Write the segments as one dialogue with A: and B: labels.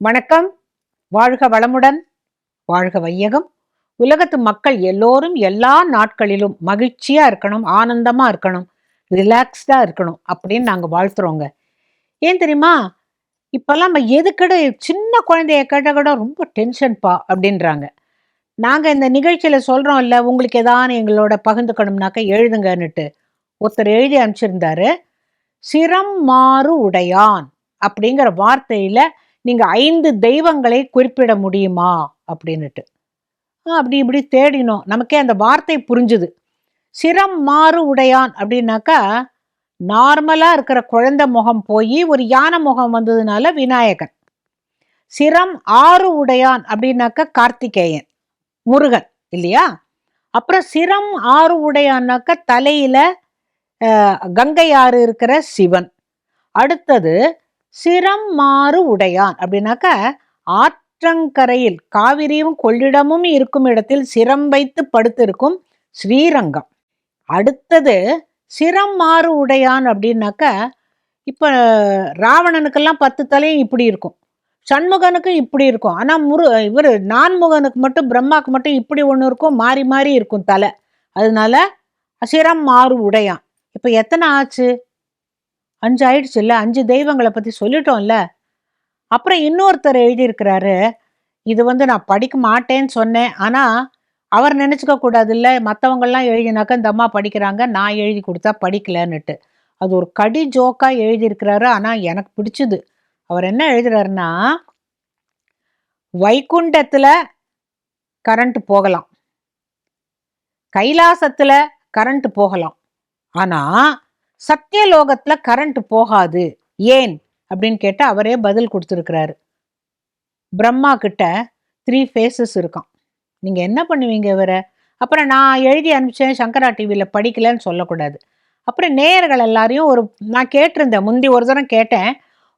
A: வணக்கம். வாழ்க வளமுடன். வாழ்க வையகம். உலகத்து மக்கள் எல்லோரும் எல்லா நாட்களிலும் மகிழ்ச்சியா இருக்கணும் ஆனந்தமா இருக்கணும் ரிலாக்ஸ்டா இருக்கணும் அப்படின்னு நாங்க வாழ்த்துறோங்க. ஏன் தெரியுமா? இப்பெல்லாம் நம்ம எதுக்கட சின்ன குழந்தைய கேட்ட கூட ரொம்ப டென்ஷன்ப்பா அப்படின்றாங்க. நாங்கள் இந்த நிகழ்ச்சியில் சொல்கிறோம் இல்லை உங்களுக்கு ஏதாவது எங்களோட பகிர்ந்துக்கணும்னாக்க எழுதுங்கன்னுட்டு. ஒருத்தர் எழுதி அனுப்பிச்சிருந்தாரு சிரம் மாறு உடையான் அப்படிங்கிற வார்த்தையில் நீங்க ஐந்து தெய்வங்களை குறிப்பிட முடியுமா? அப்படின்னுட்டு. அப்படி இப்படி தேடினோம். நமக்கே அந்த வார்த்தை புரிஞ்சுது. சிரம் மாறு உடையான் அப்படின்னாக்கா நார்மலா இருக்கிற குழந்தை முகம் போய் ஒரு யானை முகம் வந்ததுனால விநாயகன். சிரம் ஆறு உடையான் அப்படின்னாக்கா கார்த்திகேயன் முருகன் இல்லையா? அப்புறம் சிரம் ஆறு உடையான்னாக்கா தலையில கங்கை ஆறு இருக்கிற சிவன். அடுத்தது சிரம் மாறு உடையான். அப்படின்னாக்கா ஆற்றங்கரையில் காவிரியும் கொள்ளிடமும் இருக்கும் இடத்தில் சிரம் வைத்து படுத்திருக்கும் ஸ்ரீரங்கம். அடுத்தது சிரம் மாறு உடையான் அப்படின்னாக்கா இப்போ ராவணனுக்கெல்லாம் பத்து தலையும் இப்படி இருக்கும். சண்முகனுக்கு இப்படி இருக்கும். ஆனால் முரு இவர் நான்முகனுக்கு மட்டும் பிரம்மாவுக்கு மட்டும் இப்படி ஒன்று இருக்கும் மாறி மாறி இருக்கும் தலை. அதனால சிரம் மாறு உடையான். இப்போ எத்தனை ஆச்சு? அஞ்சு ஆயிடுச்சுல்ல அஞ்சு தெய்வங்களை பற்றி சொல்லிட்டோம்ல? அப்புறம் இன்னொருத்தர் எழுதியிருக்கிறாரு இது வந்து நான் படிக்க மாட்டேன்னு சொன்னேன். ஆனால் அவர் நினச்சிக்க கூடாதுல்ல. மற்றவங்கள்லாம் எழுதினாக்கா இந்த அம்மா படிக்கிறாங்க. நான் எழுதி கொடுத்தா படிக்கலன்னுட்டு. அது ஒரு கடி ஜோக்காக எழுதியிருக்கிறாரு. ஆனால் எனக்கு பிடிச்சது. அவர் என்ன எழுதுறாருன்னா வைகுண்டத்தில் கரண்ட் போகலாம். கைலாசத்தில் கரண்ட் போகலாம். ஆனால் சத்தியலோகத்துல கரண்ட் போகாது. ஏன்? அப்படின்னு கேட்டு அவரே பதில் கொடுத்துருக்கிறாரு. பிரம்மா கிட்ட த்ரீ ஃபேஸஸ் இருக்கான் நீங்க என்ன பண்ணுவீங்க இவரை? அப்புறம் நான் எழுதி அனுப்பிச்சேன் சங்கரா டிவியில் படிக்கலன்னு சொல்லக்கூடாது. அப்புறம் நேயர்கள் எல்லாரையும் ஒரு நான் கேட்டிருந்தேன் முந்தி ஒரு தரம் கேட்டேன்.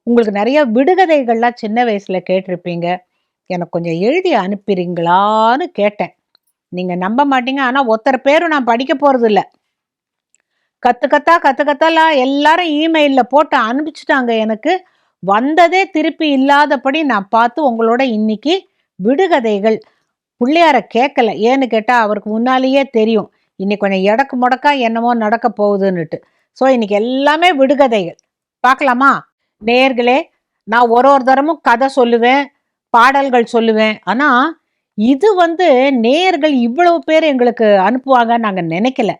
A: உங்களுக்கு நிறைய விடுகதைகள்லாம் சின்ன வயசுல கேட்டிருப்பீங்க. எனக்கு கொஞ்சம் எழுதி அனுப்புறீங்களான்னு கேட்டேன். நீங்க நம்ப மாட்டீங்க ஆனா ஒருத்தர் பேரும் நான் படிக்க போறது கற்றுக்கத்தா கத்து எல்லாரும் இமெயிலில் போட்டு அனுப்பிச்சிட்டாங்க எனக்கு. வந்ததே திருப்பி இல்லாதபடி நான் பார்த்து உங்களோட இன்னைக்கு விடுகதைகள். பிள்ளையார கேட்கல ஏன்னு கேட்டால் அவருக்கு முன்னாலேயே தெரியும். இன்னைக்கு கொஞ்சம் இடக்கு முடக்கா என்னமோ நடக்க போகுதுன்னுட்டு. ஸோ இன்னைக்கு எல்லாமே விடுகதைகள். பார்க்கலாமா? நேர்களே நான் ஒரு ஒரு தரமும் கதை சொல்லுவேன் பாடல்கள் சொல்லுவேன். ஆனால் இது வந்து நேயர்கள் இவ்வளவு பேர் எங்களுக்கு அனுப்புவாங்க நாங்கள் நினைக்கல.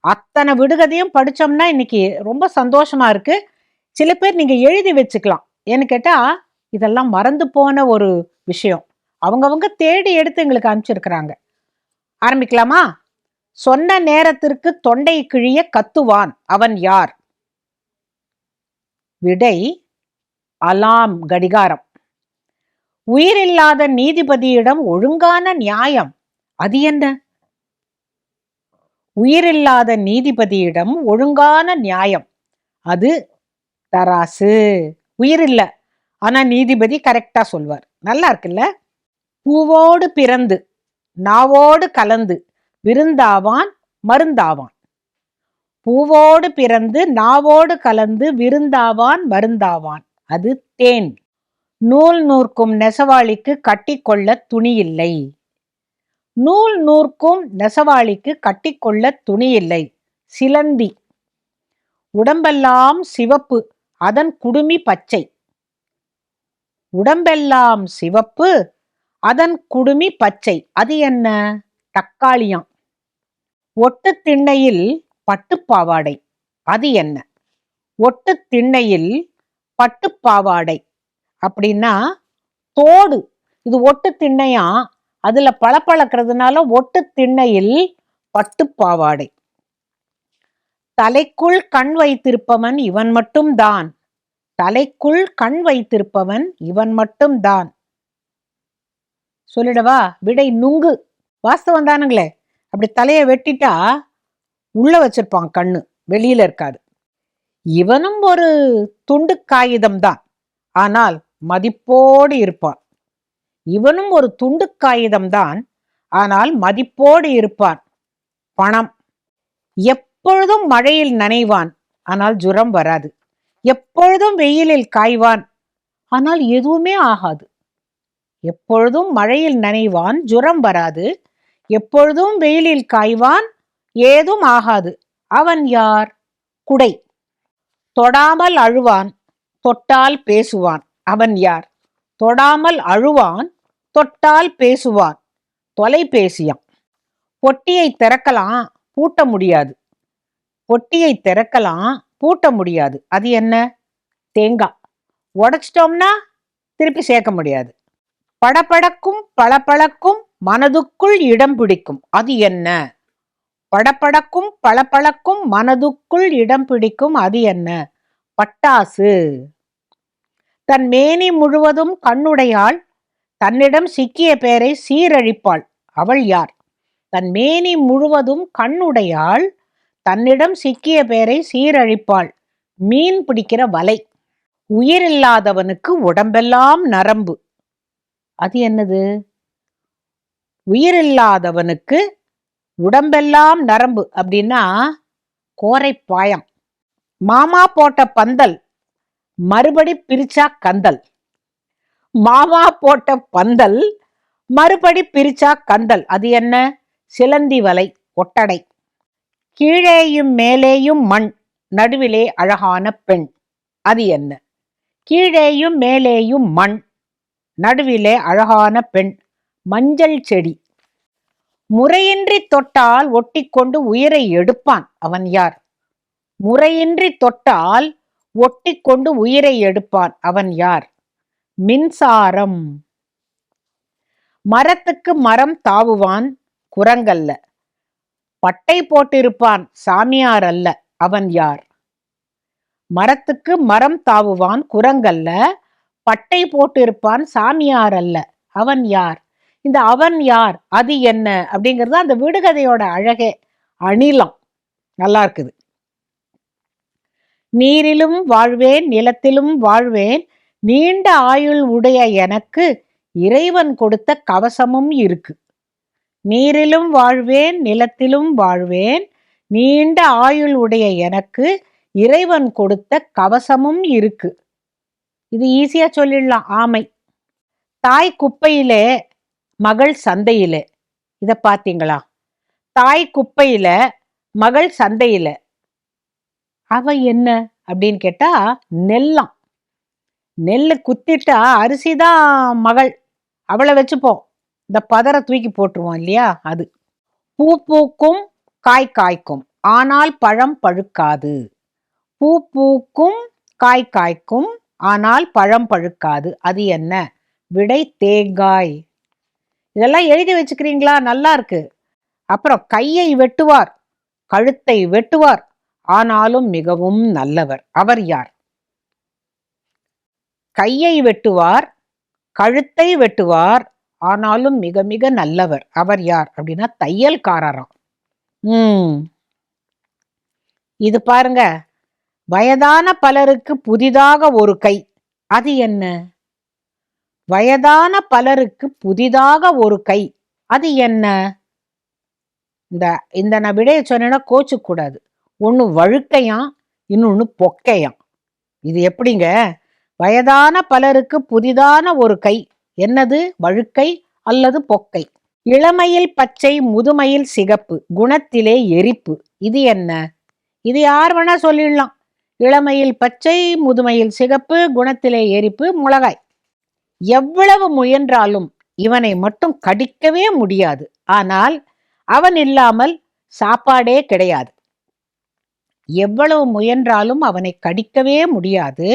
A: அத்தனை விடுகதையும் படித்தோம்னா இன்னைக்கு ரொம்ப சந்தோஷமா இருக்கு. சில பேர் நீங்க எழுதி வச்சுக்கலாம். ஏன்னு கேட்டா இதெல்லாம் மறந்து போன ஒரு விஷயம். அவங்கவங்க தேடி எடுத்து எங்களுக்கு அனுப்பிச்சிருக்கிறாங்க. ஆரம்பிக்கலாமா? சொன்ன நேரத்திற்கு தொண்டை கிழிய கத்துவான். அவன் யார்? விடை அலாம் கடிகாரம். உயிரில்லாத நீதிபதியிடம் ஒழுங்கான நியாயம். அது என்ன? உயிரில்லாத நீதிபதியிடம் ஒழுங்கான நியாயம். அது தராசு. உயிர் இல்ல ஆனா நீதிபதி கரெக்டா சொல்வார். நல்லா இருக்குல்ல? பூவோடு பிறந்து நாவோடு கலந்து விருந்தாவான் மருந்தாவான். பூவோடு பிறந்து நாவோடு கலந்து விருந்தாவான் மருந்தாவான். அது தேன். நூல் நூற்கும் நெசவாளிக்கு கட்டிக்கொள்ள துணி இல்லை நூல் நூற்கும் நெசவாளிக்கு கட்டிக்கொள்ள துணி இல்லை சிலந்தி. உடம்பெல்லாம் சிவப்பு அதன் குடுமி பச்சை. உடம்பெல்லாம் சிவப்பு அதன் குடுமி பச்சை. அது என்ன? தக்காளியாம். ஒட்டு திண்ணையில் பட்டுப்பாவாடை. அது என்ன? ஒட்டு திண்ணையில் பட்டுப்பாவாடை. அப்படின்னா தோடு. இது ஒட்டு திண்ணையா? அதுல பளபளக்கிறதுனால ஒட்டு திண்ணையில் பட்டுப்பாவாடை தலைக்குள் கண் வைத்திருப்பவன் இவன் மட்டும்தான் தலைக்குள் கண் வைத்திருப்பவன் இவன் மட்டும்தான் சொல்லிடவா? விடை நுங்கு. வாஸ்தவம் தானுங்களே. அப்படி தலையை வெட்டிட்டா உள்ள வச்சிருப்பான் கண்ணு வெளியில இருக்காது. இவனும் ஒரு துண்டு காகிதம் தான் ஆனால் மதிப்போடு இருப்பான். இவனும் ஒரு துண்டு காகிதம்தான். ஆனால் மதிப்போடு இருப்பான். பணம். எப்பொழுதும் மழையில் நனைவான். ஆனால் ஜுரம் வராது. எப்பொழுதும் வெயிலில் காய்வான். ஆனால் எதுவுமே ஆகாது. எப்பொழுதும் மழையில் நனைவான். ஜுரம் வராது. எப்பொழுதும் வெயிலில் காய்வான். ஏதும் ஆகாது. அவன் யார்? குடை. தொடாமல் அழுவான். தொட்டால் பேசுவான். அவன் யார்? தொடாமல் அழுவான். தொட்டால் பேசுவார் தொலைபேசியாம். பொட்டியை திறக்கலாம் பூட்ட முடியாது. பொட்டியை திறக்கலாம் பூட்ட முடியாது. அது என்ன? தேங்காய். உடைச்சிட்டோம்னா திருப்பி சேர்க்க முடியாது. படபடக்கும் பளபளக்கும் மனதுக்குள் இடம் பிடிக்கும். அது என்ன? படபடக்கும் பளபளக்கும் மனதுக்குள் இடம் பிடிக்கும். அது என்ன? பட்டாசு. தன் மேனி முழுவதும் கண்ணுடையால் தன்னிடம் சிக்கிய பேரை சீரழிப்பாள். அவள் யார்? தன் மேனி முழுவதும் கண்ணுடையாள் தன்னிடம் சிக்கிய பேரை சீரழிப்பாள். மீன் பிடிக்கிற வலை. உயிரில்லாதவனுக்கு உடம்பெல்லாம் நரம்பு. அது என்னது? உயிரில்லாதவனுக்கு உடம்பெல்லாம் நரம்பு அப்படின்னா கோரைப்பாயம். மாமா போட்ட பந்தல். மறுபடி பிரிச்சா கந்தல். மாமா போட்ட பந்தல் மறுபடி பிரிச்சா கந்தல். அது என்ன? சிலந்தி வலை ஒட்டடை. கீழேயும் மேலேயும் மண் நடுவிலே அழகான பெண். அது என்ன? கீழேயும் மேலேயும் மண் நடுவிலே அழகான பெண். மஞ்சள் செடி. முறையின்றி தொட்டால் ஒட்டிக்கொண்டு உயிரை எடுப்பான். அவன் யார்? முறையின்றி தொட்டால் ஒட்டிக்கொண்டு உயிரை எடுப்பான். அவன் யார்? மின்சாரம். மரத்துக்கு மரம் தாவுவான் குரங்கல்ல. பட்டை போட்டிருப்பான் சாமியார் அல்ல அவன் யார்? மரத்துக்கு மரம் தாவுவான் குரங்கல்ல பட்டை போட்டிருப்பான் சாமியார் அல்ல அவன் யார்? இந்த அவன் யார் அது என்ன? அப்படிங்கிறது அந்த விடுகதையோட அழகே. அணிலம். நல்லா இருக்குது. நீரிலும் வாழ்வேன் நிலத்திலும் வாழ்வேன் நீண்ட ஆயுள் உடைய எனக்கு இறைவன் கொடுத்த கவசமும் இருக்கு. நீரிலும் வாழ்வேன் நிலத்திலும் வாழ்வேன். நீண்ட ஆயுள் உடைய எனக்கு இறைவன் கொடுத்த கவசமும் இருக்கு. இது ஈஸியா சொல்லிடலாம். ஆமை. தாய் குப்பையிலே மகள் சந்தையிலே. இத பாத்தீங்களா? தாய் குப்பையில மகள் சந்தையில. அவ என்ன? அப்படின்னு கேட்டா நெல்லாம். நெல்லு குத்திட்டா அரிசி தான் மகள். அவளை வச்சுப்போம். இந்த பதரை தூக்கி போட்டுருவோம் இல்லையா? அது. பூ பூக்கும் காய் காய்க்கும். ஆனால் பழம் பழுக்காது. பூ பூக்கும் காய் காய்க்கும். ஆனால் பழம் பழுக்காது. அது என்ன? விடை தேங்காய். இதெல்லாம் எழுதி வச்சுக்கிறீங்களா? நல்லா இருக்கு. அப்புறம் கையை வெட்டுவார். கழுத்தை வெட்டுவார். ஆனாலும் மிகவும் நல்லவர். அவர் யார்? கையை வெட்டுவார் கழுத்தை வெட்டுவார் ஆனாலும் மிக மிக நல்லவர். அவர் யார் அப்படின்னா தையல்காரராம். உம் இது பாருங்க வயதான பலருக்கு புதிதாக ஒரு கை. அது என்ன? வயதான பலருக்கு புதிதாக ஒரு கை. அது என்ன? இந்த இந்த நான் விடைய சொன்னேன்னா கோச்சுக்கூடாது ஒன்று வழுக்கையாம் இன்னொன்று பொக்கையாம். இது எப்படிங்க? வயதான பலருக்கு புதிதான ஒரு கை. என்னது? வழுக்கை அல்லது பொக்கை? இளமையில் பச்சை முதுமையில் சிகப்பு குணத்திலே எரிப்பு. இது என்ன? இது யார் வேணா சொல்லிடலாம். இளமையில் பச்சை முதுமையில் சிகப்பு குணத்திலே எரிப்பு முளகாய் எவ்வளவு முயன்றாலும் இவனை மட்டும் கடிக்கவே முடியாது. ஆனால் அவன் இல்லாமல் சாப்பாடே கிடையாது. எவ்வளவு முயன்றாலும் அவனை கடிக்கவே முடியாது.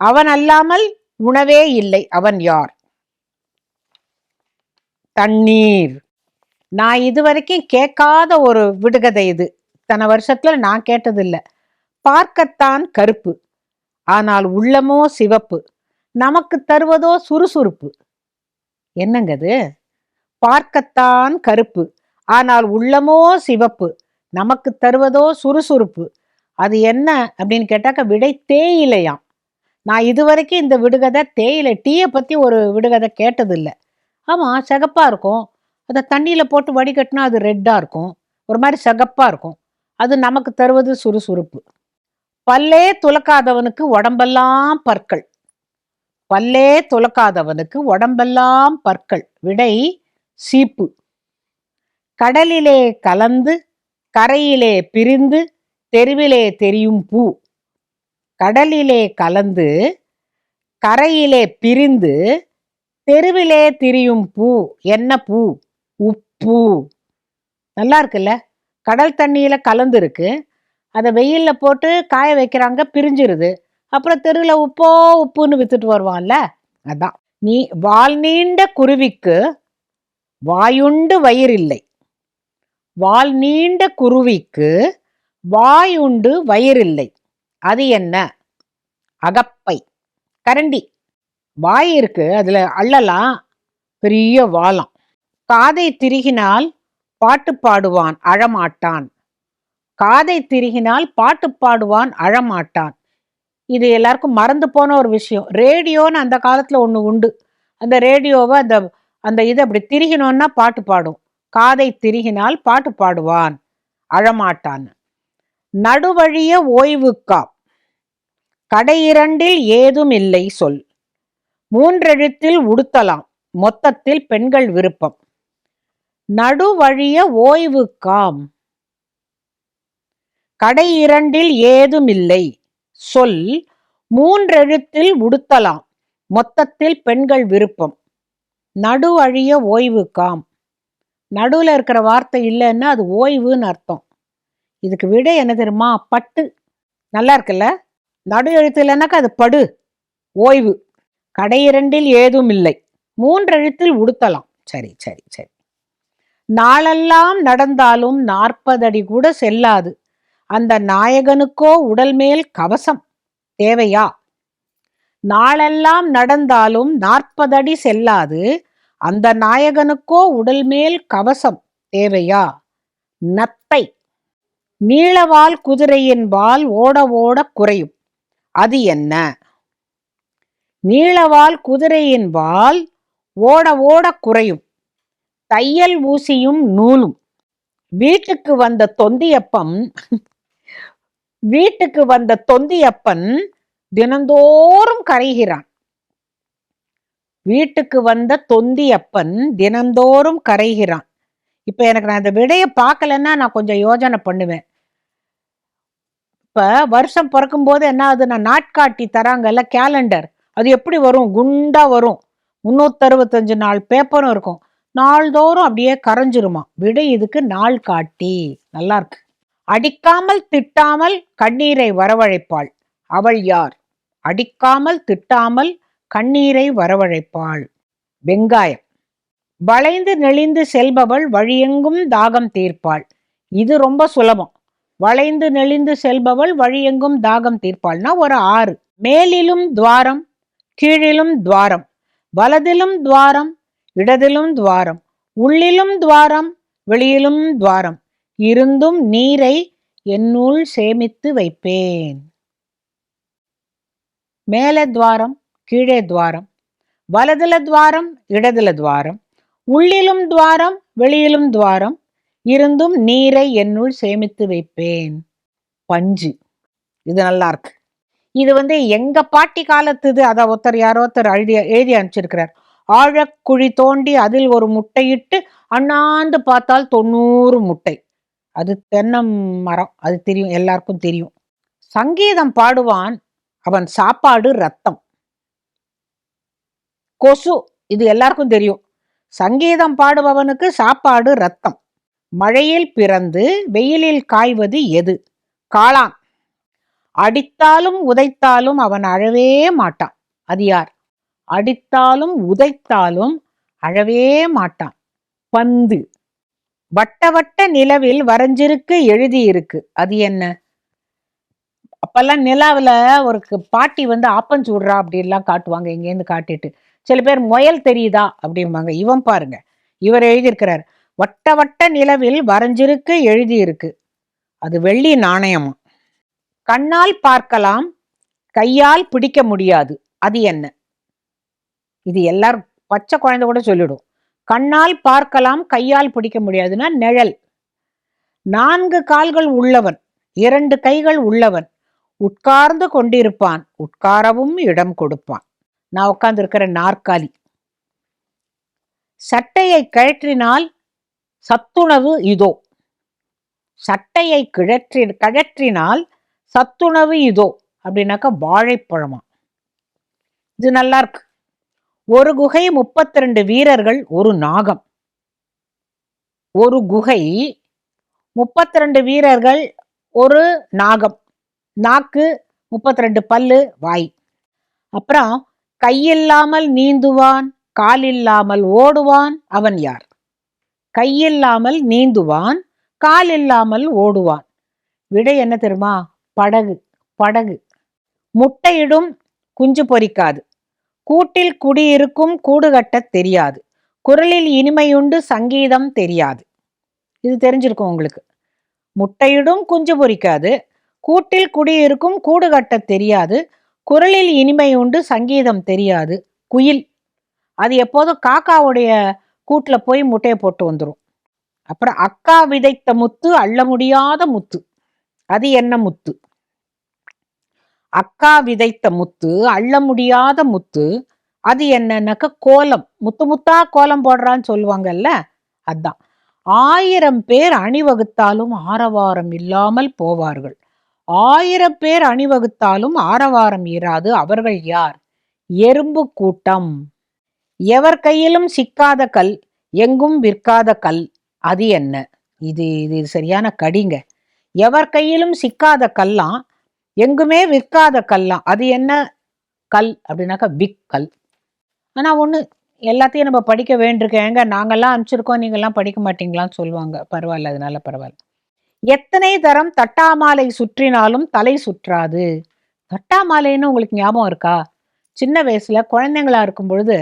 A: அவன் அல்லாமல் உணவே இல்லை. அவன் யார்? தண்ணீர். நான் இதுவரைக்கும் கேட்காத ஒரு விடுகதை இது. இத்தனை வருஷத்துல நான் கேட்டதில்லை. பார்க்கத்தான் கருப்பு. ஆனால் உள்ளமோ சிவப்பு. நமக்கு தருவதோ சுறுசுறுப்பு. என்னங்கது பார்க்கத்தான் கருப்பு. ஆனால் உள்ளமோ சிவப்பு. நமக்கு தருவதோ சுறுசுறுப்பு. அது என்ன அப்படின்னு கேட்டாக்க விடை தேயிலையாம் நான் இது வரைக்கும் இந்த விடுகதை தேயிலை டீயை பற்றி ஒரு விடுகதை கேட்டதில்லை. ஆமாம் சிகப்பாக இருக்கும். அதை தண்ணியில் போட்டு வடிகட்டினா அது ரெட்டாக இருக்கும். ஒரு மாதிரி சிகப்பாக இருக்கும். அது நமக்கு தருவது சுறுசுறுப்பு. பல்லே துலக்காதவனுக்கு உடம்பெல்லாம் பற்கள். பல்லே துலக்காதவனுக்கு உடம்பெல்லாம் பற்கள். விடை சீப்பு. கடலிலே கலந்து கரையிலே பிரிந்து தெருவிலே தெரியும் பூ. கடலிலே கலந்து கரையிலே பிரிந்து தெருவிலே திரியும் பூ. என்ன பூ? உப்பு. நல்லா இருக்குல்ல கடல் தண்ணியில் கலந்துருக்கு. அதை வெயிலில் போட்டு காய வைக்கிறாங்க பிரிஞ்சிருது. அப்புறம் தெருவில் உப்போ உப்புன்னு வித்துட்டு வருவான்ல? அதான். நீ வால் நீண்ட குருவிக்கு வாயுண்டு வயிறில்லை வால் நீண்ட குருவிக்கு வாயுண்டு வயிறில்லை அது என்ன? அகப்பை. கரண்டி. வாய் இருக்கு அதுல அள்ளலாம். பெரிய வாலாம் காதை திருகினால் பாட்டு பாடுவான் அழமாட்டான். காதை திருகினால் பாட்டு பாடுவான் அழமாட்டான். இது எல்லாருக்கும் மறந்து போன ஒரு விஷயம். ரேடியோன்னு அந்த காலத்துல ஒன்று உண்டு. அந்த ரேடியோவை அந்த அந்த இதை அப்படி திருகினோன்னா பாட்டு பாடும். காதை திருகினால் பாட்டு பாடுவான் அழமாட்டான் நடுவழிய ஓய்வுக்கா. கடையிரண்டில் ஏதும் இல்லை சொல். மூன்றெழுத்தில் உடுத்தலாம். மொத்தத்தில் பெண்கள் விருப்பம். நடுவழிய ஓய்வுக்காம். கடை இரண்டில் ஏதுமில்லை சொல். மூன்றெழுத்தில் உடுத்தலாம். மொத்தத்தில் பெண்கள் விருப்பம். நடுவழிய ஓய்வுக்காம். ஓய்வு காம் நடுவில் இருக்கிற வார்த்தை இல்லைன்னா அது ஓய்வுன்னு அர்த்தம். இதுக்கு விட என்ன தெரியுமா? பட்டு. நல்லா இருக்குல்ல? நடு எழுத்து இல்லைனாக்கா அது படு. ஓய்வு. கடை இரண்டில் ஏதும் இல்லை. மூன்றெழுத்தில் உடுத்தலாம். சரி சரி சரி. நாளெல்லாம் நடந்தாலும் நாற்பது அடி கூட செல்லாது. அந்த நாயகனுக்கோ உடல் மேல் கவசம் தேவையா? நாளெல்லாம் நடந்தாலும் நாற்பது அடி செல்லாது. அந்த நாயகனுக்கோ உடல் மேல் கவசம் தேவையா? நத்தை. நீளவால் குதிரையின் வால் ஓட ஓட குறையும். அது என்ன? நீளவால் குதிரையின் வால் ஓட ஓட குறையும். தையல் ஊசியும் நூலும். வீட்டுக்கு வந்த தொந்தியப்பம் வீட்டுக்கு வந்த தொந்தியப்பன் தினந்தோறும் கரைகிறான். வீட்டுக்கு வந்த தொந்தியப்பன் தினந்தோறும் கரைகிறான். இப்ப எனக்கு நான் இந்த விடையை பார்க்கலன்னா நான் கொஞ்சம் யோஜனை பண்ணுவேன். இப்போ வருஷம் பிறக்கும் போது என்ன ஆகுது நான் நாட்காட்டி தராங்கல்ல கேலண்டர் அது எப்படி வரும்? குண்டா வரும். முந்நூற்றறுபத்தஞ்சு அறுபத்தஞ்சு நாள் பேப்பரும் இருக்கும். நாள்தோறும் அப்படியே கரைஞ்சிருமா? விடை இதுக்கு நாள் காட்டி. நல்லா இருக்கு. அடிக்காமல் திட்டாமல் கண்ணீரை வரவழைப்பாள். அவள் யார்? அடிக்காமல் திட்டாமல் கண்ணீரை வரவழைப்பாள். வெங்காயம். வளைந்து நெளிந்து செல்பவள் வழியெங்கும் தாகம் தீர்ப்பாள். இது ரொம்ப சுலபம். வளைந்து நெளிந்து செல்பவள் வழியெங்கும் தாகம் தீர்ப்பாள்னா ஒரு ஆறு. மேலிலும் துவாரம் கீழிலும் துவாரம் வலதிலும் துவாரம் இடதிலும் துவாரம் உள்ளிலும் துவாரம் வெளியிலும் துவாரம் இருந்தும் நீரை என்னுள் சேமித்து வைப்பேன். மேலே துவாரம் கீழே துவாரம் வலதுல துவாரம் இடதுல துவாரம் உள்ளிலும் துவாரம் வெளியிலும் துவாரம் இருந்தும் நீரை என்னுள் சேமித்து வைப்பேன். பஞ்சு. இது நல்லா இருக்கு. இது வந்து எங்க பாட்டி காலத்துது அதை ஒருத்தர் யாரோ ஒருத்தர் எழுதி எழுதி அனுப்பிச்சிருக்கிறார். ஆழக்குழி தோண்டி அதில் ஒரு முட்டையிட்டு அண்ணாந்து பார்த்தால் தொண்ணூறு முட்டை. அது தென்னம் மரம். அது தெரியும் எல்லாருக்கும் தெரியும். சங்கீதம் பாடுவான் அவன் சாப்பாடு ரத்தம். கொசு இது எல்லாருக்கும் தெரியும். சங்கீதம் பாடுபவனுக்கு சாப்பாடு ரத்தம். மழையில் பிறந்து வெயிலில் காய்வது எது? காளான். அடித்தாலும் உதைத்தாலும் அவன் அழவே மாட்டான். அது யார்? அடித்தாலும் உதைத்தாலும் அழவே மாட்டான். பந்து. வட்ட வட்ட நிலவில் வரைஞ்சிருக்கு எழுதியிருக்கு. அது என்ன? அப்பெல்லாம் நிலாவில் ஒரு பாட்டி வந்து ஆப்பம் சூடுறா அப்படின்லாம் காட்டுவாங்க இங்கேருந்து காட்டிட்டு. சில பேர் முயல் தெரியுதா அப்படிம்பாங்க. இவன் பாருங்க. இவர் எழுதியிருக்கிறார். வட்ட வட்ட நிலவில் வரைஞ்சிருக்கு எழுதியிருக்கு. அது வெள்ளி நாணயமா? கண்ணால் பார்க்கலாம் கையால் பிடிக்க முடியாது. அது என்ன? இது எல்லாரும் பச்சை குழந்தை கூட சொல்லிடும். கண்ணால் பார்க்கலாம் கையால் பிடிக்க முடியாதுன்னா நிழல். நான்கு கால்கள் உள்ளவன் இரண்டு கைகள் உள்ளவன் உட்கார்ந்து கொண்டிருப்பான். உட்காரவும் இடம் கொடுப்பான். நான் உட்கார்ந்திருக்கிற நாற்காலி. சட்டையை கழற்றினால் சத்துணவு இதோ. சட்டையை கிழற்றி கழற்றினால் சத்துணவு இதோ அப்படின்னாக்கா வாழைப்பழமா. இது நல்லா இருக்கு ஒரு குகை முப்பத்தி ரெண்டு வீரர்கள் ஒரு நாகம். ஒரு குகை முப்பத்தி ரெண்டு வீரர்கள் ஒரு நாகம். நாக்கு முப்பத்தி ரெண்டு பல்லு வாய். அப்புறம் கையில்லாமல் நீந்துவான் காலில்லாமல் ஓடுவான் அவன் யார்? கையில்லாமல் நீந்துவான் கால் இல்லாமல் ஓடுவான். விடை என்ன தெரியுமா? படகு படகு. முட்டையிடும் குஞ்சு பொரிக்காது கூட்டில் குடியிருக்கும் கூடு கட்டத் தெரியாது. குரலில் இனிமையுண்டு சங்கீதம் தெரியாது. இது தெரிஞ்சிருக்கும் உங்களுக்கு. முட்டையிடும் குஞ்சு பொரிக்காது கூட்டில் குடியிருக்கும் கூடு கட்டத் தெரியாது குரலில் இனிமை உண்டு சங்கீதம் தெரியாது. குயில். அது எப்போதும் காக்காவுடைய கூட்டில் போய் முட்டையை போட்டு வந்துடும் அப்புறம் அக்கா விதைத்த முத்து அள்ள முடியாத முத்து. அது என்ன முத்து? அக்கா விதைத்த முத்து அள்ள முடியாத முத்து அது என்னன்னாக்க கோலம். முத்து முத்தா கோலம் போடுறான்னு சொல்லுவாங்கல்ல அதான். ஆயிரம் பேர் அணிவகுத்தாலும் ஆரவாரம் இல்லாமல் போவார்கள். ஆயிரம் பேர் அணிவகுத்தாலும் ஆரவாரம் இராது. அவர்கள் யார்? எறும்பு கூட்டம் எவர் கையிலும் சிக்காத கல் எங்கும் விற்காத கல் அது என்ன? இது இது சரியான கடிங்க. எவர் கையிலும் சிக்காத கல்லாம் எங்குமே விற்காத கல்லாம் அது என்ன? கல் அப்படின்னாக்கா பிக் கல் ஆனால் ஒன்று எல்லாத்தையும் நம்ம படிக்க வேண்டியிருக்கேங்க நாங்கள்லாம் நாங்கெல்லாம் அனுப்பிச்சிருக்கோம் நீங்கள்லாம் படிக்க மாட்டீங்களான்னு சொல்லுவாங்க. பரவாயில்ல அதனால பரவாயில்ல. எத்தனை தரம் தட்டாமாலை சுற்றினாலும் தலை சுற்றாது? தட்டாமாலைன்னு உங்களுக்கு ஞாபகம் இருக்கா? சின்ன வயசுல குழந்தைங்களா இருக்கும் பொழுது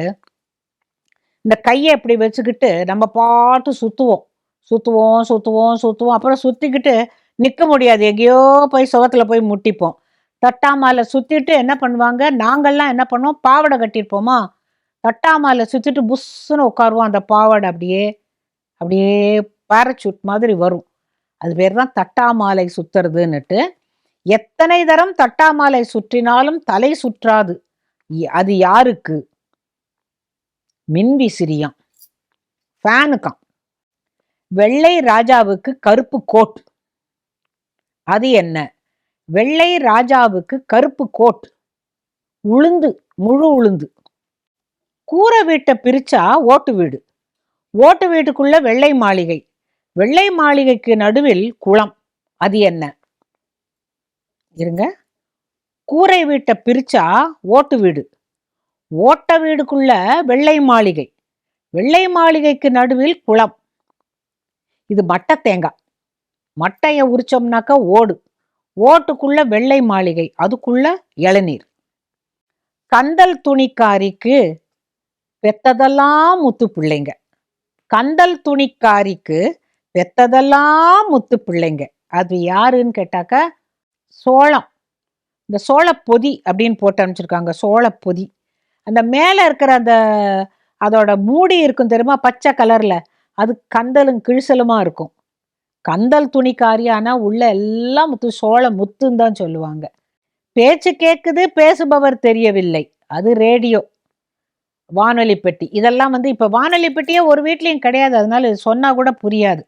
A: இந்த கையை இப்படி வச்சுக்கிட்டு நம்ம பாட்டு சுற்றுவோம் சுற்றுவோம் சுற்றுவோம் சுற்றுவோம் அப்புறம் சுற்றிக்கிட்டு நிற்க முடியாது. எங்கேயோ போய் சுவத்துல போய் முட்டிப்போம். தட்டாமாலை சுற்றிட்டு என்ன பண்ணுவாங்க? நாங்கள்லாம் என்ன பண்ணுவோம்? பாவாடை கட்டியிருப்போமா? தட்டாமாலை சுற்றிட்டு புஷ்ஷுன்னு உட்காருவோம். அந்த பாவாடை அப்படியே அப்படியே பேரச்சூட் மாதிரி வரும். அது பேர் தான் தட்டாமாலை சுற்றுறதுன்னுட்டு எத்தனை தரம் தட்டாமாலை சுற்றினாலும் தலை சுற்றாது. அது யாருக்கு? மின்விசிறியாம். ஃபேனுக்காம். வெள்ளை ராஜாவுக்கு கருப்பு கோட். அது என்ன? வெள்ளை ராஜாவுக்கு கருப்பு கோட். உளுந்து முழு உளுந்து. கூரை வீட்டை பிரிச்சா ஓட்டு வீடு. ஓட்டு வீட்டுக்குள்ள வெள்ளை மாளிகை. வெள்ளை மாளிகைக்கு நடுவில் குளம். அது என்ன? இருங்க. கூரை வீட்டை பிரிச்சா ஓட்டு வீடு. ஓட்ட வீடுக்குள்ள வெள்ளை மாளிகை. வெள்ளை மாளிகைக்கு நடுவில் குளம். இது மட்டை தேங்காய். மட்டையை உரிச்சோம்னாக்கா ஓடு. ஓட்டுக்குள்ள வெள்ளை மாளிகை அதுக்குள்ள இளநீர். கந்தல் துணிக்காரிக்கு பெத்ததெல்லாம் முத்து பிள்ளைங்க. கந்தல் துணிக்காரிக்கு பெத்ததெல்லாம் முத்து பிள்ளைங்க. அது யாருன்னு கேட்டாக்கா சோளம். இந்த சோளப்பொதி அப்படின்னு போட்டு அனுப்பிச்சிருக்காங்க சோளப்பொதி. அந்த மேலே இருக்கிற அந்த அதோட மூடி இருக்கும் தெரியுமா? பச்சை கலரில். அது கந்தலும் கிழிசலுமா இருக்கும். கந்தல் துணிக்காரி ஆனா உள்ள எல்லாம் முத்து சோள முத்துன்னு தான் சொல்லுவாங்க. பேச்சு கேட்குது பேசுபவர் தெரியவில்லை. அது ரேடியோ. வானொலி பெட்டி இதெல்லாம் வந்து இப்போ வானொலி பெட்டியே ஒரு வீட்லேயும் கிடையாது. அதனால இது சொன்னால் கூட புரியாது.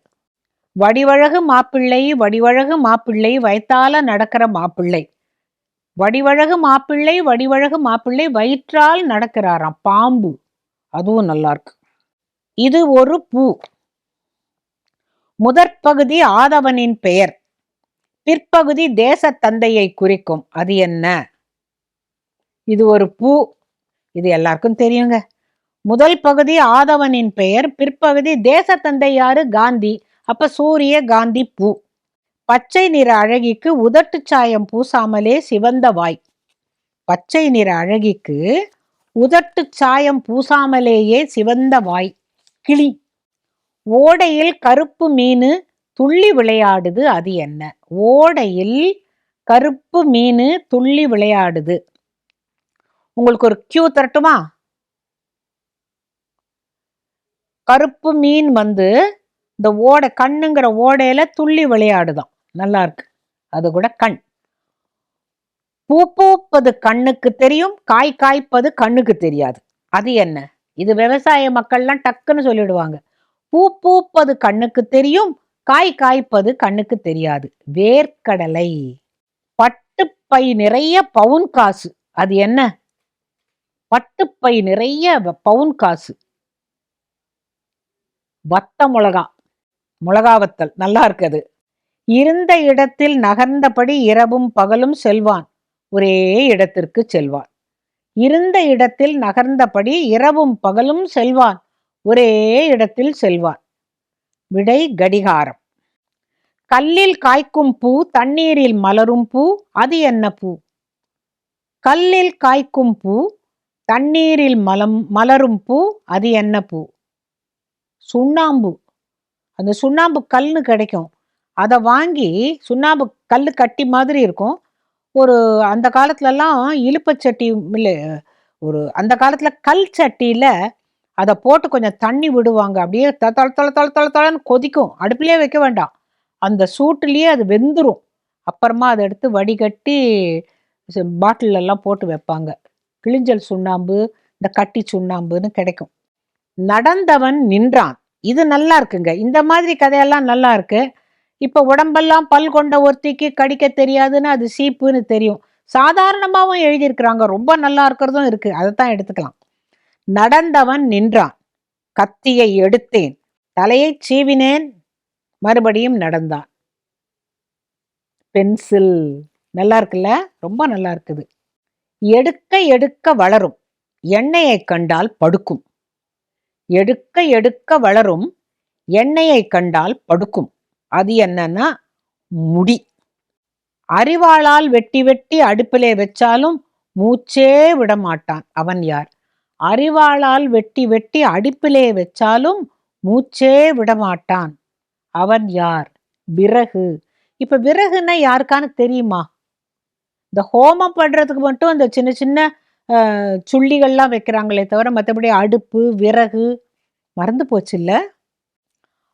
A: வடிவழகு மாப்பிள்ளை வடிவழகு மாப்பிள்ளை வயத்தால நடக்கிற மாப்பிள்ளை. வடிவழகு மாப்பிள்ளை வடிவழகு மாப்பிள்ளை வயிற்றால் நடக்கிறாராம். பாம்பு. அதுவும் நல்லா இருக்கு. இது ஒரு பூ. முதற்பகுதி ஆதவனின் பெயர். பிற்பகுதி தேச தந்தையை குறிக்கும். அது என்ன? இது ஒரு பூ. இது எல்லாருக்கும் தெரியுங்க. முதல் பகுதி ஆதவனின் பெயர் பிற்பகுதி தேச தந்தை யாரு? காந்தி. அப்ப சூரிய காந்தி பூ. பச்சை நிற அழகிக்கு உதட்டு சாயம் பூசாமலே சிவந்த வாய். பச்சை நிற அழகிக்கு உதட்டு சாயம் பூசாமலேயே சிவந்த வாய். கிளி. ஓடையில் கருப்பு மீனு துள்ளி விளையாடுது அது என்ன? ஓடையில் கருப்பு மீனு துள்ளி விளையாடுது. உங்களுக்கு ஒரு கியூ தரட்டுமா? கருப்பு மீன் வந்து இந்த ஓடை கண்ணுங்கிற ஓடையில துள்ளி விளையாடுதான். நல்லா இருக்கு அது கூட கண். பூ பூப்பது கண்ணுக்கு தெரியும் காய் காய்ப்பது கண்ணுக்கு தெரியாது. அது என்ன? இது விவசாய மக்கள்லாம் டக்குன்னு சொல்லிடுவாங்க. பூ பூப்பது கண்ணுக்கு தெரியும் காய் காய்ப்பது கண்ணுக்கு தெரியாது. வேர்க்கடலை. பட்டுப்பை நிறைய பவுன் காசு. அது என்ன? பட்டுப்பை நிறைய வ- பவுன் காசு. வத்த மிளகா. மிளகா வத்தல் நல்லா இருக்குது இருந்த இடத்தில் நகர்ந்தபடி இரவும் பகலும் செல்வான். ஒரே இடத்திற்கு செல்வான். இருந்த இடத்தில் நகர்ந்தபடி இரவும் பகலும் செல்வான். ஒரே இடத்தில் செல்வான். விடை கடிகாரம். கல்லில் காய்க்கும் பூ தண்ணீரில் மலரும் பூ அது என்ன பூ? கல்லில் காய்க்கும் பூ தண்ணீரில் மலம் மலரும் பூ அது என்ன பூ? சுண்ணாம்பு. அந்த சுண்ணாம்பு கல்னு கிடைக்கும். அதை வாங்கி சுண்ணாம்பு கல் கட்டி மாதிரி இருக்கும். ஒரு அந்த காலத்துலலாம் இழுப்பச்சட்டி இல்லை ஒரு அந்த காலத்தில் கல் சட்டியில் அதை போட்டு கொஞ்சம் தண்ணி விடுவாங்க. அப்படியே த- தள தொலை தள தள தளன்னு கொதிக்கும். அடுப்புலேயே வைக்க வேண்டாம். அந்த சூட்டுலேயே அது வெந்துடும் அப்புறமா அதை எடுத்து வடிகட்டி பாட்டிலெல்லாம் போட்டு வைப்பாங்க. கிழிஞ்சல் சுண்ணாம்பு இந்த கட்டி சுண்ணாம்புன்னு கிடைக்கும். நடந்தவன் நின்றான். இது நல்லா இருக்குங்க. இந்த மாதிரி கதையெல்லாம் நல்லா இருக்குது இப்போ உடம்பெல்லாம் பல் கொண்ட ஒருத்திக்கு கடிக்க தெரியாதுன்னு அது சீப்புன்னு தெரியும். சாதாரணமாகவும் எழுதியிருக்கிறாங்க. ரொம்ப நல்லா இருக்கிறதும் இருக்கு. அதைத்தான் எடுத்துக்கலாம். நடந்தவன் நின்றான். கத்தியை எடுத்தேன். தலையை சீவினேன். மறுபடியும் நடந்தான். பென்சில். நல்லா இருக்குல்ல? ரொம்ப நல்லா இருக்குது. எடுக்க எடுக்க வளரும். எண்ணெயை கண்டால் படுக்கும். எடுக்க எடுக்க வளரும். எண்ணெயை கண்டால் படுக்கும். அது என்னன்னா முடி. அறிவாளால் வெட்டி வெட்டி அடுப்பிலே வச்சாலும் மூச்சே விட மாட்டான் அவன் யார்? அறிவாளால் வெட்டி வெட்டி அடுப்பிலே வச்சாலும் மூச்சே விட மாட்டான் அவன் யார்? விறகு. இப்ப விறகுன்னா யாருக்கானு தெரியுமா? இந்த ஹோமம் பண்றதுக்கு மட்டும் இந்த சின்ன சின்ன சுள்ளிகள்லாம் வைக்கிறாங்களே தவிர மற்றபடி அடுப்பு விறகு மறந்து போச்சு இல்லை?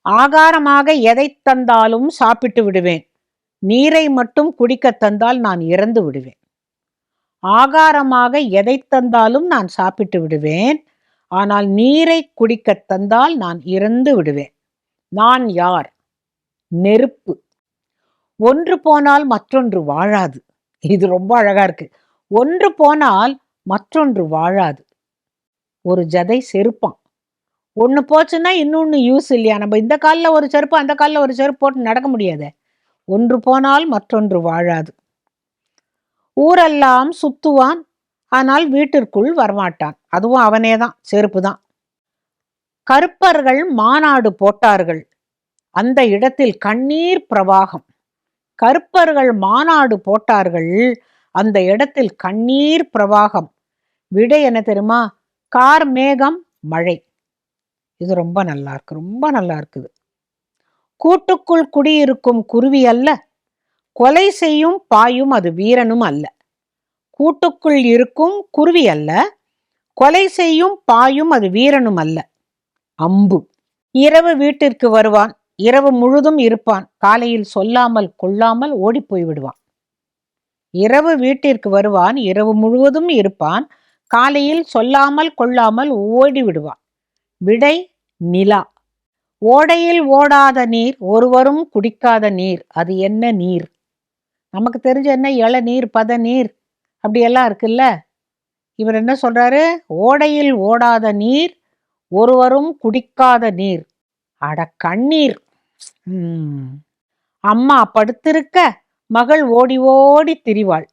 A: ஆகாரமாக எதை தந்தாலும் சாப்பிட்டு விடுவேன். நீரை மட்டும் குடிக்க தந்தால் நான் இறந்து விடுவேன். ஆகாரமாக எதை தந்தாலும் நான் சாப்பிட்டு விடுவேன். ஆனால் நீரை குடிக்க தந்தால் நான் இறந்து விடுவேன். நான் யார்? நெருப்பு. ஒன்று போனால் மற்றொன்று வாழாது. இது ரொம்ப அழகா இருக்கு. ஒன்று போனால் மற்றொன்று வாழாது. ஒரு ஜதை செருப்பான். ஒன்று போச்சுன்னா இன்னொன்று யூஸ் இல்லையா? நம்ம இந்த காலில் ஒரு செருப்பு அந்த காலில் ஒரு செருப்பு போட்டு நடக்க முடியாது. ஒன்று போனால் மற்றொன்று வாழாது. ஊரெல்லாம் சுத்துவான் ஆனால் வீட்டிற்குள் வரமாட்டான். அதுவும் அவனே தான் செருப்பு தான் கருப்பர்கள் மாநாடு போட்டார்கள். அந்த இடத்தில் கண்ணீர் பிரவாகம். கருப்பர்கள் மாநாடு போட்டார்கள். அந்த இடத்தில் கண்ணீர் பிரவாகம். விடை என்ன தெரியுமா? கார் மேகம் மழை. இது ரொம்ப நல்லா இருக்கு ரொம்ப நல்லா இருக்குது கூட்டுக்குள் குடியிருக்கும் குருவி அல்ல கொலை செய்யும் பாயும் அது வீரனும் அல்ல. கூட்டுக்குள் இருக்கும் குருவி அல்ல கொலை செய்யும் பாயும் அது வீரனும் அல்ல. அம்பு. இரவு வீட்டிற்கு வருவான் இரவு முழுதும் இருப்பான் காலையில் சொல்லாமல் கொள்ளாமல் ஓடி போய்விடுவான் இரவு வீட்டிற்கு வருவான் இரவு முழுவதும் இருப்பான் காலையில் சொல்லாமல் கொள்ளாமல் ஓடி விடுவான். விடை நிலா. ஓடையில் ஓடாத நீர் ஒருவரும் குடிக்காத நீர் அது என்ன நீர்? நமக்கு தெரிஞ்ச என்ன? இளநீர் பத நீர் அப்படியெல்லாம் இருக்குல்ல? இவர் என்ன சொல்றாரு? ஓடையில் ஓடாத நீர் ஒருவரும் குடிக்காத நீர். அட கண்ணீர். அம்மா படுத்திருக்க மகள் ஓடி ஓடி திரிவாள்.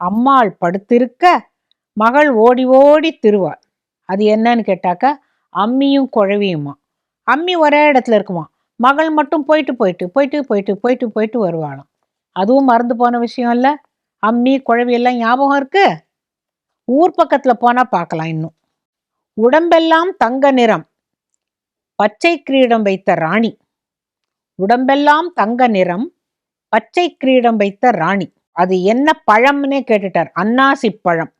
A: அம்மாள் படுத்திருக்க மகள் ஓடி ஓடி திருவாள். அது என்னன்னு கேட்டாக்கா அம்மியும் குழவியுமா? அம்மி ஒரே இடத்துல இருக்குமா? மகள் மட்டும் போயிட்டு போயிட்டு போயிட்டு போயிட்டு போயிட்டு போயிட்டு வருவாளாம். அதுவும் மறந்து போன விஷயம் இல்லை? அம்மி குழவி எல்லாம் ஞாபகம் இருக்கு? ஊர் பக்கத்தில் போனால் பார்க்கலாம் இன்னும். உடம்பெல்லாம் தங்க நிறம். பச்சை கிரீடம் வைத்த ராணி. உடம்பெல்லாம் தங்க நிறம். பச்சை கிரீடம் வைத்த ராணி. அது என்ன பழம்னே கேட்டுட்டார். அன்னாசி பழம்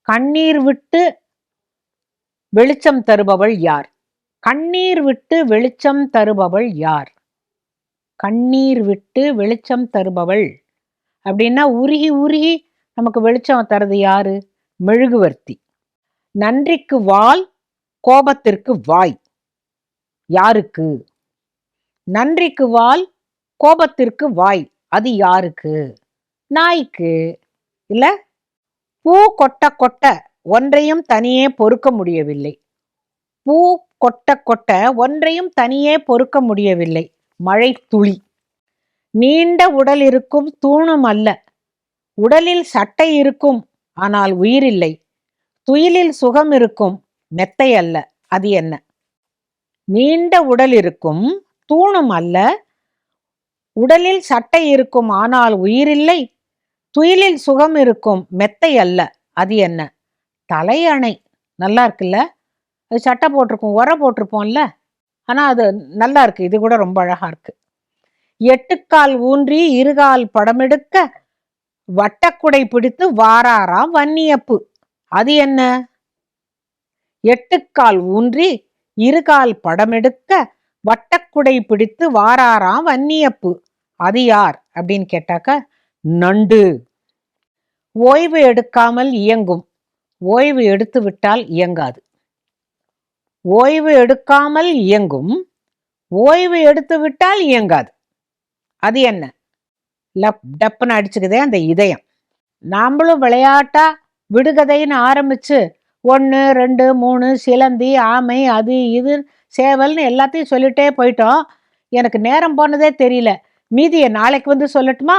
A: கண்ணீர் விட்டு வெளிச்சம் தருபவள் யார்? கண்ணீர் விட்டு வெளிச்சம் தருபவள் யார்? கண்ணீர் விட்டு வெளிச்சம் தருபவள். அப்படின்னா உருகி உருகி நமக்கு வெளிச்சம் தரது யாரு? மெழுகுவர்த்தி. நன்றிக்கு வால் கோபத்திற்கு வாய். யாருக்கு? நன்றிக்கு வால் கோபத்திற்கு வாய். அது யாருக்கு? நாய்க்கு. இல்லை? பூ கொட்ட கொட்ட. ஒன்றையும் தனியே பொறுக்க முடியவில்லை. பூ கொட்ட கொட்ட ஒன்றையும் தனியே பொறுக்க முடியவில்லை. மழை துளி. நீண்ட உடல் இருக்கும் தூணும் அல்ல. உடலில் சட்டை இருக்கும் ஆனால் உயிரில்லை. துயிலில் சுகம் இருக்கும் மெத்தை அல்ல. அது என்ன? நீண்ட உடல் இருக்கும் தூணும் அல்ல. உடலில் சட்டை இருக்கும் ஆனால் உயிரில்லை. துயிலில் சுகம் இருக்கும் மெத்தை அல்ல. அது என்ன? தலையணை நல்லா இருக்குல்ல? அது சட்டை போட்டிருக்கும் உர போட்டிருப்போம்ல? ஆனால் அது நல்லா இருக்கு. இது கூட ரொம்ப அழகாக இருக்கு. எட்டுக்கால் ஊன்றி இருகால் படமெடுக்க வட்டக்குடை பிடித்து வாராராம் வன்னியப்பு. அது என்ன? எட்டுக்கால் ஊன்றி இருகால் படமெடுக்க வட்டக்குடை பிடித்து வாராராம் வன்னியப்பு. அது யார்? அப்படின்னு கேட்டாக்க நண்டு. ஓய்வு எடுக்காமல் இயங்கும். ஓய்வு எடுத்து விட்டால் இயங்காது. ஓய்வு எடுக்காமல் இயங்கும். ஓய்வு எடுத்து விட்டால் இயங்காது. அது என்ன? லப் டப்புன்னு அடிச்சுக்குதே அந்த இதயம். நாமளும் விளையாட்டா விடுகதைன்னு ஆரம்பிச்சு ஒன்று ரெண்டு மூணு சிலந்தி ஆமை அது இது சேவல்னு எல்லாத்தையும் சொல்லிட்டே போயிட்டோம். எனக்கு நேரம் போனதே தெரியல. மீதியை நாளைக்கு வந்து சொல்லட்டுமா?